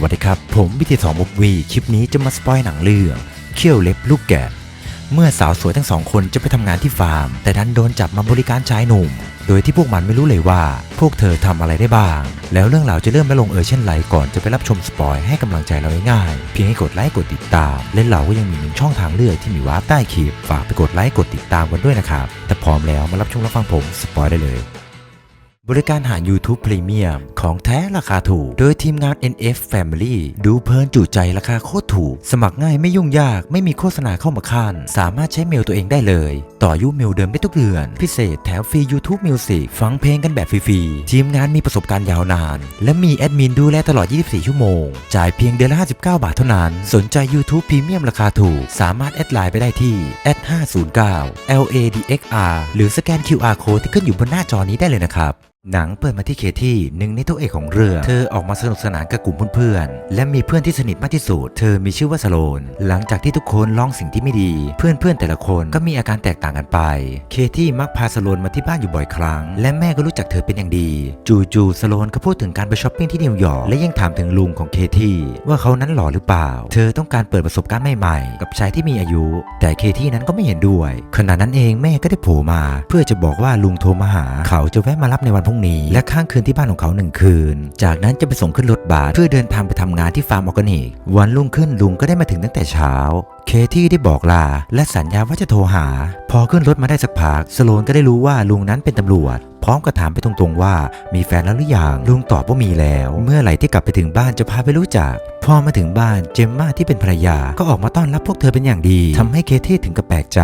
สวัสดีครับ ผมวิทยสองมุกวี คลิปนี้จะมาสปอยหนังเรื่องเขี้ยวเล็บลูกแกะ เมื่อสาวสวยทั้งสองคนจะไปทำงานที่ฟาร์ม แต่ดันโดนจับมาบริการชายหนุ่ม โดยที่พวกมันไม่รู้เลยว่า พวกเธอทำอะไรได้บ้าง แล้วเรื่องราวจะเริ่มและลงเอยเช่นไรก่อนจะไปรับชมสปอยให้กำลังใจเราง่ายๆเพียงให้กดไลค์กดติดตาม และเราก็ยังมีหนึ่งช่องทางเลือกที่มีวาร์ปใต้คลิปฝากไปกดไลค์กดติดตามกันด้วยนะครับแต่พร้อมแล้วมารับชมรับฟังผมสปอยได้เลย บริการหา YouTube Premium ของแท้ราคาถูก โดยทีมงาน NF Family ดูเพลินจุใจราคาโคตรถูก สมัครง่ายไม่ยุ่งยากไม่มีโฆษณาเข้ามาคันสามารถใช้เมลตัวเองได้เลย ต่อยุเมลเดิมได้ทุกเดือน พิเศษแถมฟรี YouTube Music ฟังเพลงกันแบบฟรีๆ ทีมงานมีประสบการณ์ยาวนาน และมีแอดมินดูแลตลอด 24 ชั่วโมง จ่ายเพียงเดือนละ 59 บาทเท่านั้น สนใจ YouTube Premium ราคาถูก สามารถแอดไลน์ไปได้ที่ @509 LADXR หรือสแกน QR Code ที่ขึ้นอยู่บนหน้าจอนี้ได้เลยนะครับหนังเปิดมาที่เคที่หนึ่งในตัวเอกของเรื่อง เธอออกมาสนุกสนานกับกลุ่มเพื่อนๆ และมีเพื่อนที่สนิทมากที่สุด เธอมีชื่อว่าสโลน หลังจากที่ทุกคนลองสิ่งที่ไม่ดี เพื่อนๆแต่ละคนก็มีอาการแตกต่างกันไป เคที่มักพาสโลนมาที่บ้านอยู่บ่อยครั้ง และแม่ก็รู้จักเธอเป็นอย่างดี จู่ๆสโลนก็พูดถึงการไปช้อปปิ้งที่นิวยอร์กและยังถามถึงลุงของเคที่ว่าเขานั้นหล่อหรือเปล่า เธอต้องการเปิดประสบการณ์ใหม่ๆ กับชายที่มีอายุ แต่เคที่นั้นก็ไม่เห็นด้วย ขณะนั้นเองแม่ก็ได้โผล่มา เพื่อจะบอกว่าลุงโทรมาหา เขาจะแวะมารับในวันพรุ่งนี้ และข้างคืนที่บ้านของเขาหนึ่งคืน จากนั้นจะไปส่งขึ้นรถบัสเพื่อเดินทางไปทำงานที่ฟาร์มออร์แกนิก วันรุ่งขึ้นลุงก็ได้มาถึงตั้งแต่เช้าเคที่ได้บอกลาและสัญญาว่าจะโทรหา พอขึ้นรถมาได้สักพักสโลนก็ได้รู้ว่าลุงนั้นเป็นตำรวจ พร้อมกับถามไปตรงๆว่า มีแฟนแล้วหรือยังลุงตอบว่ามีแล้ว เมื่อไหร่ที่กลับไปถึงบ้านจะพาไปรู้จักพอมาถึงบ้านเจมมาที่เป็นภรรยาก็ออกมาต้อนรับพวกเธอเป็นอย่างดีทำให้เคที่ถึงกับแปลกใจ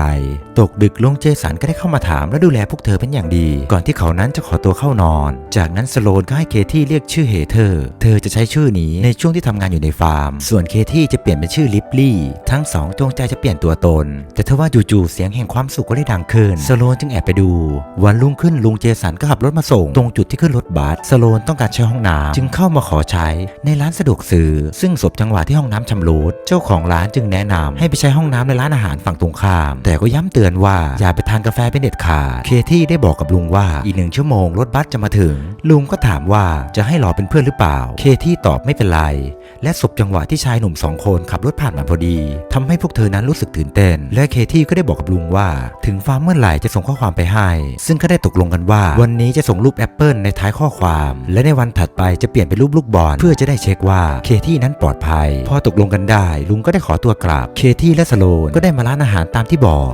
ตกดึกลุงเจสันก็ได้เข้ามาถามและดูแลพวกเธอเป็นอย่างดี ก่อนที่เขานั้นจะขอตัวเข้านอน จากนั้นสโลนก็ให้เคที่เรียกชื่อเฮเธอร์เธอจะใช้ชื่อนี้ในช่วงที่ทำงานอยู่ในฟาร์ม ส่วนเคที่จะเปลี่ยนเป็นชื่อลิปลี่ทั้งสองจงใจจะเปลี่ยนตัวตน แต่ทว่าจู่ๆเสียงแห่งความสุขก็ได้ดังขึ้นสโลนจึงแอบไปดู วันรุ่งขึ้นลุงเจสันก็ขับรถมาส่ง ตรงจุดที่ขึ้นรถบัสสโลนต้องการใช้ห้องน้ำจึงเข้ามาขอใช้ในร้านสะดวกซื้อซึ่งสบจังหวะที่ห้องน้ำชำรุดเจ้าของร้านจึงแนะนำให้ไปใช้ห้องน้ำในร้านอาหารฝั่งตรงข้าม แต่ก็ย้ำเตือนว่าอย่าไปทานกาแฟเป็นเด็ดขาดเคที่ได้บอกกับลุงว่าอีกหนึ่งชั่วโมงรถบัสจะมาถึง ลุงก็ถามว่าจะให้รอเป็นเพื่อนหรือเปล่า เคที่ตอบไม่เป็นไร และสบจังหวะที่ชายหนุ่มสองคนขับรถผ่านมาพอดีทำให้พวกเธอนั้นรู้สึกตื่นเต้น และเคที่ก็ได้บอกกับลุงว่า ถึงฟาร์มเมื่อไหร่จะส่งข้อความไปให้ ซึ่งก็ได้ตกลงกันว่าวันนี้จะส่งรูปแอปเปิลในท้ายข้อความ และในวันถัดไปจะเปลี่ยนเป็นรูปลูกบอลเพื่อจะได้เช็คว่าเคที่นั้นปลอดภัย พอตกลงกันได้ ลุงก็ได้ขอตัวกลับ เคที่และสโลนก็ได้มาร้านอาหารตามที่บอก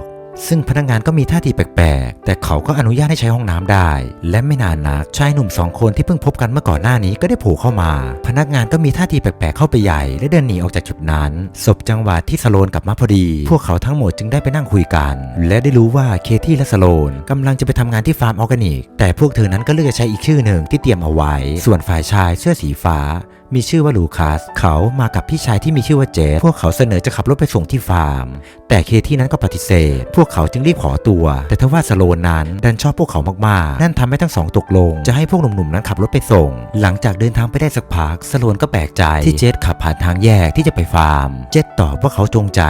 ซึ่งพนักงานก็มีท่าทีแปลกๆ แต่เขาก็อนุญาตให้ใช้ห้องน้ำได้ และไม่นานนักชายหนุ่มสองคนที่เพิ่งพบกันเมื่อก่อนหน้านี้ก็ได้โผล่เข้ามา พนักงานก็มีท่าทีแปลกๆเข้าไปใหญ่และเดินหนีออกจากจุดนั้นศบจังหวะที่สโลนกลับมาพอดี พวกเขาทั้งหมดจึงได้ไปนั่งคุยกัน และได้รู้ว่าเคที่และสโลนกำลังจะไปทำงานที่ฟาร์มออร์แกนิก แต่พวกเธอนั้นก็เลือกจะใช้อีกชื่อหนึ่งที่เตรียมเอาไว้ ส่วนฝ่ายชายเสื้อสีฟ้า มีชื่อว่าลูคัส เขามากับพี่ชายที่มีชื่อว่าเจสพวกเขาเสนอจะขับรถไปส่งที่ฟาร์ม แต่เคที่นั้นก็ปฏิเสธ พวกเขาจึงรีบขอตัว แต่ทว่าสโลนนั้นดันชอบพวกเขามากๆ นั่นทำให้ทั้งสองตกลง จะให้พวกหนุ่มๆนั้นขับรถไปส่ง หลังจากเดินทางไปได้สักพักสโลนก็แปลกใจที่เจสขับผ่านทางแยกที่จะไปฟาร์ม เจสตอบว่าเขาจงใจ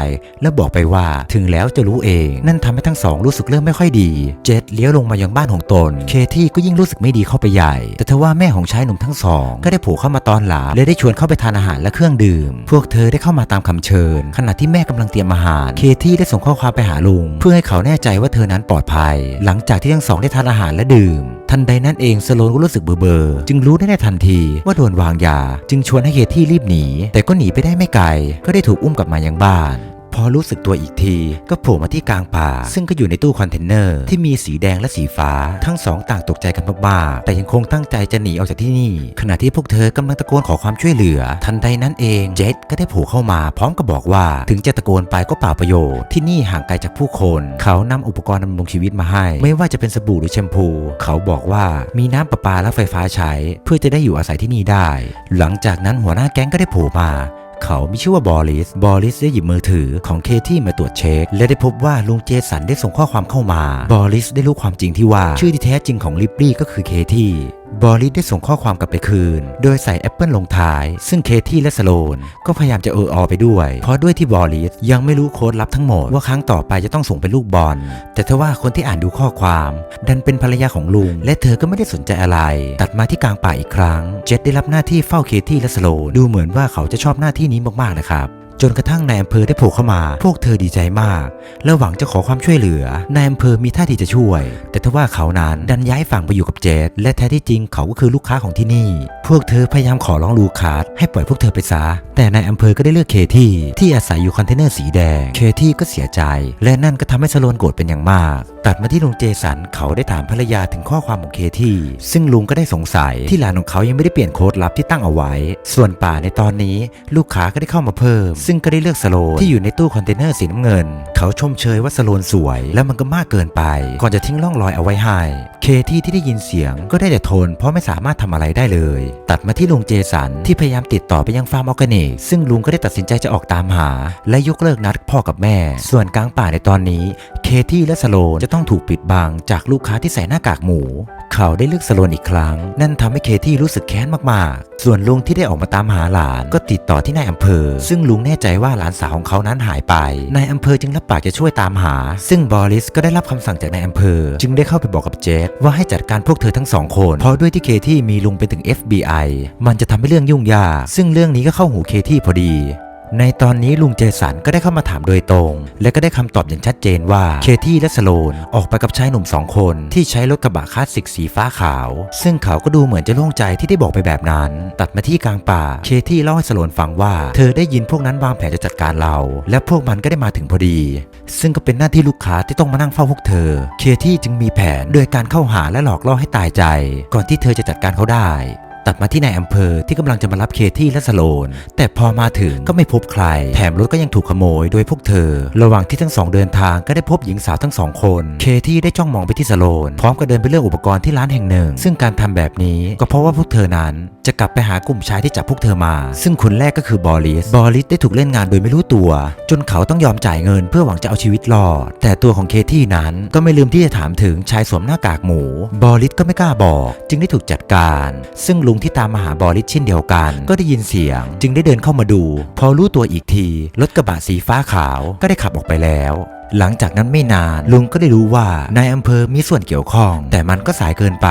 และบอกไปว่าถึงแล้วจะรู้เอง นั่นทำให้ทั้งสองรู้สึกเริ่มไม่ค่อยดี เจสเลี้ยวลงมายังบ้านของตน เคที่ก็ยิ่งรู้สึกไม่ดีเข้าไปใหญ่ แต่ทว่าแม่ของชายหนุ่มทั้งสอง ก็ได้โผล่เข้ามาตอนหลังเลยได้ชวนเข้าไปทานอาหารและเครื่องดื่ม พวกเธอได้เข้ามาตามคำเชิญ ขณะที่แม่กำลังเตรียมอาหาร เคที่ได้ส่งข้อความไปหาลุง เพื่อให้เขาแน่ใจว่าเธอนั้นปลอดภัย หลังจากที่ทั้งสองได้ทานอาหารและดื่ม ทันใดนั้นเองสโลนก็รู้สึกเบื่อเบอร์จึงรู้ได้ในทันทีว่าโดนวางยา จึงชวนให้เคที่รีบหนี แต่ก็หนีไปได้ไม่ไกล ก็ได้ถูกอุ้มกลับมายังบ้าน พอรู้สึกตัวอีกที ก็โผล่มาที่กลางป่า ซึ่งก็อยู่ในตู้คอนเทนเนอร์ที่มีสีแดงและสีฟ้า ทั้งสองต่างตกใจกันมากๆแต่ยังคงตั้งใจจะหนีออกจากที่นี่ ขณะที่พวกเธอกำลังตะโกนขอความช่วยเหลือ ทันใดนั้นเองเจสก็ได้โผล่เข้ามาพร้อมกับบอกว่า ถึงจะตะโกนไปก็เปล่าประโยชน์ที่นี่ห่างไกลจากผู้คน เขานำอุปกรณ์ดำรงชีวิตมาให้ ไม่ว่าจะเป็นสบู่หรือแชมพู เขาบอกว่ามีน้ำประปาและไฟฟ้าใช้ เพื่อจะได้อยู่อาศัยที่นี่ได้ หลังจากนั้นหัวหน้าแก๊งก็ได้โผล่มา เขามีชื่อว่าบอริส บอริสได้หยิบมือถือของเคที่มาตรวจเช็ค และได้พบว่าลุงเจสันได้ส่งข้อความเข้ามา บอริสได้รู้ความจริงที่ว่า ชื่อที่แท้จริงของลิปปี้ก็คือเคที่ บอริสได้ส่งข้อความกลับไปคืน โดยใส่แอปเปิลลงท้าย ซึ่งเคที่และสโลนก็พยายามจะเอออไปด้วย เพราะด้วยที่บอริสยังไม่รู้โค้ดลับทั้งหมด ว่าครั้งต่อไปจะต้องส่งเป็นลูกบอล แต่ทว่าคนที่อ่านดูข้อความ ดันเป็นภรรยาของลุง และเธอก็ไม่ได้สนใจอะไร ตัดมาที่กลางป่าอีกครั้ง เจษได้รับหน้าที่เฝ้าเคที่และสโลนดูเหมือนว่าเขาจะชอบหน้าที่นี้มากๆนะครับ จนกระทั่งนายอำเภอได้โผล่เข้ามา พวกเธอดีใจมาก และหวังจะขอความช่วยเหลือนายอำเภอมีท่าทีจะช่วย แต่ทว่าเขานั้นดันย้ายฝั่งไปอยู่กับเจสและแท้ที่จริงเขาก็คือลูกค้าของที่นี่ พวกเธอพยายามขอร้องลูคัสให้ปล่อยพวกเธอไปซะแต่นายอำเภอก็ได้เลือกเคที่ที่อาศัยอยู่คอนเทนเนอร์สีแดงเคที่ก็เสียใจ และนั่นก็ทำให้สโลนโกรธเป็นอย่างมาก ตัดมาที่ลุงเจสันเขาได้ถามภรรยาถึงข้อความของเคที่ซึ่งลุงก็ได้สงสัยที่หลานของเขายังไม่ได้เปลี่ยนโค้ดลับที่ตั้งเอาไว้ ส่วนป่าในตอนนี้ลูกค้าก็ได้เข้ามาเพิ่มซึ่งก็ได้เลือกสโลนที่อยู่ในตู้คอนเทนเนอร์สีน้ำเงิน เขาชมเชยว่าสโลนสวย และมันก็มากเกินไป ก่อนจะทิ้งร่องรอยเอาไว้ให้เคที่ที่ได้ยินเสียงก็ได้แต่ทน เพราะไม่สามารถทำอะไรได้เลย ตัดมาที่ลุงเจสันที่พยายามติดต่อไปยังฟาร์มออร์แกนิก ซึ่งลุงก็ได้ตัดสินใจจะออกตามหา และยกเลิกนัดพ่อกับแม่ ส่วนกลางป่าในตอนนี้ ที่และสโลนจะต้องถูกปิดบังจากลูกค้าที่ใส่หน้ากากหมู เขาได้เลือกสโลนอีกครั้ง นั่นทำให้เคที่รู้สึกแค้นมากๆ ส่วนลุงที่ได้ออกมาตามหาหลานก็ติดต่อที่นายอำเภอ ซึ่งลุงแน่ใจว่าหลานสาวของเขานั้นหายไป นายอำเภอจึงรับปากจะช่วยตามหา ซึ่งบอริสก็ได้รับคำสั่งจากนายอำเภอ จึงได้เข้าไปบอกกับเจสว่าให้จัดการพวกเธอทั้งสองคน เพราะด้วยที่เคที่มีลุงเป็นถึง FBI มันจะทำให้เรื่องยุ่งยาก ซึ่งเรื่องนี้ก็เข้าหูเคที่พอดี ในตอนนี้ลุงเจสันก็ได้เข้ามาถามโดยตรง และก็ได้คำตอบอย่างชัดเจนว่าเคที่และสโลนออกไปกับชายหนุ่มสองคนที่ใช้รถกระบะคลาสสิกสีฟ้าขาว ซึ่งเขาก็ดูเหมือนจะโล่งใจที่ได้บอกไปแบบนั้น ตัดมาที่กลางป่า เคที่เล่าให้สโลนฟังว่า เธอได้ยินพวกนั้นวางแผนจะจัดการเรา และพวกมันก็ได้มาถึงพอดี ซึ่งก็เป็นหน้าที่ลูกค้าที่ต้องมานั่งเฝ้าพวกเธอ เคที่จึงมีแผนโดยการเข้าหาและหลอกล่อให้ตายใจ ก่อนที่เธอจะจัดการเขาได้ ตัดมาที่นายอำเภอที่กำลังจะมารับเคที่และสโลน แต่พอมาถึงก็ไม่พบใคร แถมรถก็ยังถูกขโมยโดยพวกเธอ ระหว่างที่ทั้งสองเดินทางก็ได้พบหญิงสาวทั้งสองคน เคที่ได้จ้องมองไปที่สโลน พร้อมกับเดินไปเลือกอุปกรณ์ที่ร้านแห่งหนึ่ง ซึ่งการทำแบบนี้ก็เพราะว่าพวกเธอนั้น จะกลับไปหากลุ่มชายที่จับพวกเธอมา ซึ่งคนแรกก็คือบอริส บอริสได้ถูกเล่นงานโดยไม่รู้ตัว จนเขาต้องยอมจ่ายเงินเพื่อหวังจะเอาชีวิตรอด แต่ตัวของเคที่นั้นก็ไม่ลืมที่จะถามถึงชายสวมหน้ากากหมู บอริสก็ไม่กล้าบอก จึงได้ถูกจัดการ ซึ่งลุงที่ตามมาหาบอริสเช่นเดียวกัน ก็ได้ยินเสียง จึงได้เดินเข้ามาดู พอรู้ตัวอีกที รถกระบะสีฟ้าขาวก็ได้ขับออกไปแล้วหลังจากนั้นไม่นานลุงก็ได้รู้ว่านายอำเภอมีส่วนเกี่ยวข้อง แต่มันก็สายเกินไป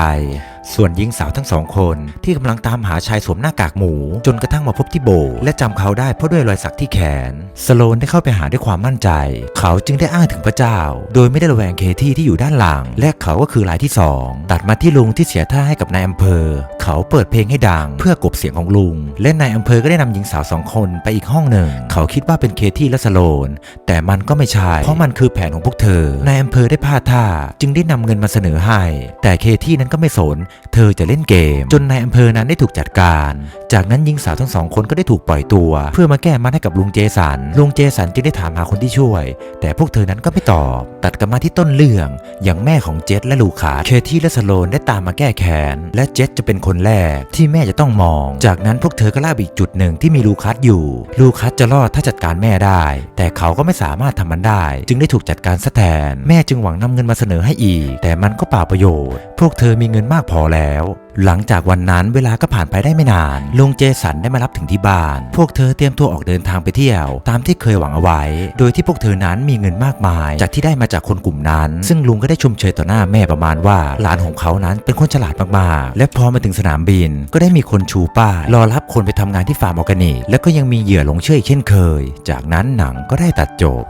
ส่วนหญิงสาวทั้งสองคนที่กำลังตามหาชายสวมหน้ากากหมู จนกระทั่งมาพบที่โบ และจำเขาได้เพราะด้วยรอยสักที่แขน สโลนได้เข้าไปหาด้วยความมั่นใจ เขาจึงได้อ้างถึงพระเจ้า โดยไม่ได้ระแวงเคที่ที่อยู่ด้านหลัง และเขาก็คือรายที่สองตัดมาที่ลุงที่เสียท่าให้กับนายอำเภอ เขาเปิดเพลงให้ดัง เพื่อกบเสียงของลุง และนายอำเภอก็ได้นำหญิงสาวสองคนไปอีกห้องหนึ่ง เขาคิดว่าเป็นเคที่และสโลน แต่มันก็ไม่ใช่เพราะมันคือแผนของพวกเธอนายอำเภอได้พลาดท่า จึงได้นำเงินมาเสนอให้ แต่เคที่นั้นก็ไม่สนเธอจะเล่นเกม จนนายอำเภอนั้นได้ถูกจัดการ จากนั้นหญิงสาวทั้งสองคนก็ได้ถูกปล่อยตัว เพื่อมาแก้มัดให้กับลุงเจสัน ลุงเจสันจึงได้ถามหาคนที่ช่วย แต่พวกเธอนั้นก็ไม่ตอบ ตัดกลับมาที่ต้นเรื่อง อย่างแม่ของเจษและลูคาสเคที่และสโลนได้ตามมาแก้แค้น และเจษจะเป็นคนแรกที่แม่จะต้องมอง จากนั้นพวกเธอก็ล่าไปอีกจุดหนึ่งที่มีลูคัสอยู่ ลูคัสจะรอดถ้าจัดการแม่ได้ แต่เขาก็ไม่สามารถทำมันได้ จึงได้ถูกจัดการซะแทน แม่จึงหวังนำเงินมาเสนอให้อีก แต่มันก็เปล่าประโยชน์ พวกเธอมีเงินมากพอแล้ว หลังจากวันนั้นเวลาก็ผ่านไปได้ไม่นาน ลุงเจสันได้มารับถึงที่บ้าน พวกเธอเตรียมตัวออกเดินทางไปเที่ยว ตามที่เคยหวังเอาไว้ โดยที่พวกเธอนั้นมีเงินมากมาย จากที่ได้มาจากคนกลุ่มนั้น ซึ่งลุงก็ได้ชมเชยต่อหน้าแม่ประมาณว่า หลานของเขานั้นเป็นคนฉลาดมากๆ และพอมาถึงสนามบิน ก็ได้มีคนชูป้ายรอรับคนไปทำงานที่ฟาร์มออร์แกนิกและก็ยังมีเหยื่อหลงเชื่ออีกเช่นเคย จากนั้นหนังก็ได้ตัดจบ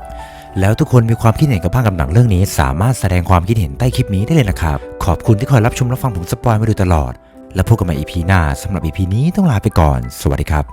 แล้วทุกคนมีความคิดเห็นกับภาคกับหนังเรื่องนี้ สามารถแสดงความคิดเห็นใต้คลิปนี้ได้เลยนะครับ ขอบคุณที่คอยรับชมรับฟังผมสปอยมาโดยตลอด แล้วพบกันใหม่ EP หน้าสำหรับ EP นี้ต้องลาไปก่อน สวัสดีครับ